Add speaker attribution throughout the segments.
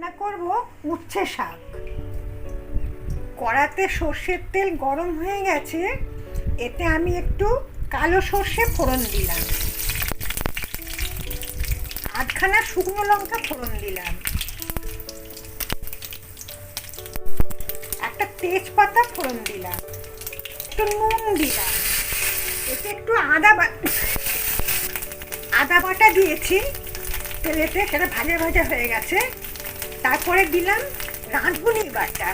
Speaker 1: রান্না করব উচ্ছে শাক। কড়াতে সর্ষের তেল গরম হয়ে গেছে, এতে আমি একটু কালো সর্ষে ফোড়ন দিলাম। আধখানা শুকনো লঙ্কা ফোড়ন দিলাম। একটা তেজপাতা ফোড়ন দিলাম। একটু নুন দিলাম। এতে একটু আদা আদা বাটা দিয়েছি। তেলেতে সেটা ভাজা ভাজা হয়ে গেছে। তারপরে দিলাম রাঁধুনি বাটা।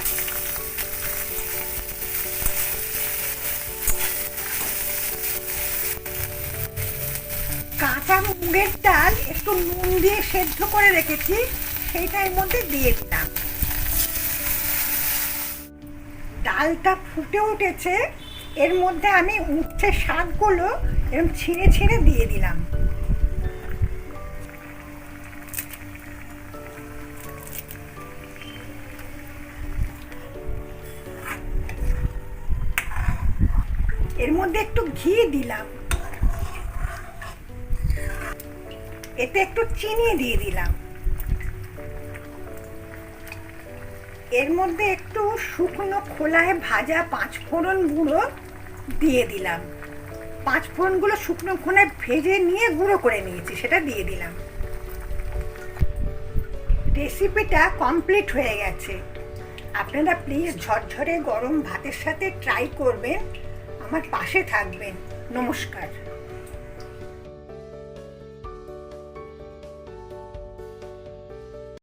Speaker 1: কাঁচা মুগের ডাল একটু নুন দিয়ে সেদ্ধ করে রেখেছি, সেইটা এর মধ্যে দিয়ে দিলাম। ডালটা ফুটে উঠেছে, এর মধ্যে আমি উচ্ছে শাকগুলো এরকম ছিঁড়ে ছিঁড়ে দিয়ে দিলাম। এর মধ্যে একটু ঘি দিলাম। এতে একটু চিনি দিয়ে দিলাম। এর মধ্যে একটু শুকনো খোলায় ভাজা পাঁচ ফোড়ন গুঁড়ো দিয়ে দিলাম। পাঁচ ফোড়নগুলো শুকনো খোলায় ভেজে নিয়ে গুঁড়ো করে নিয়েছি, সেটা দিয়ে দিলাম। রেসিপিটা কমপ্লিট হয়ে গেছে। আপনারা প্লিজ ঝরঝরে গরম ভাতের সাথে ট্রাই করবেন। আমার পাশে থাকবেন। নমস্কার।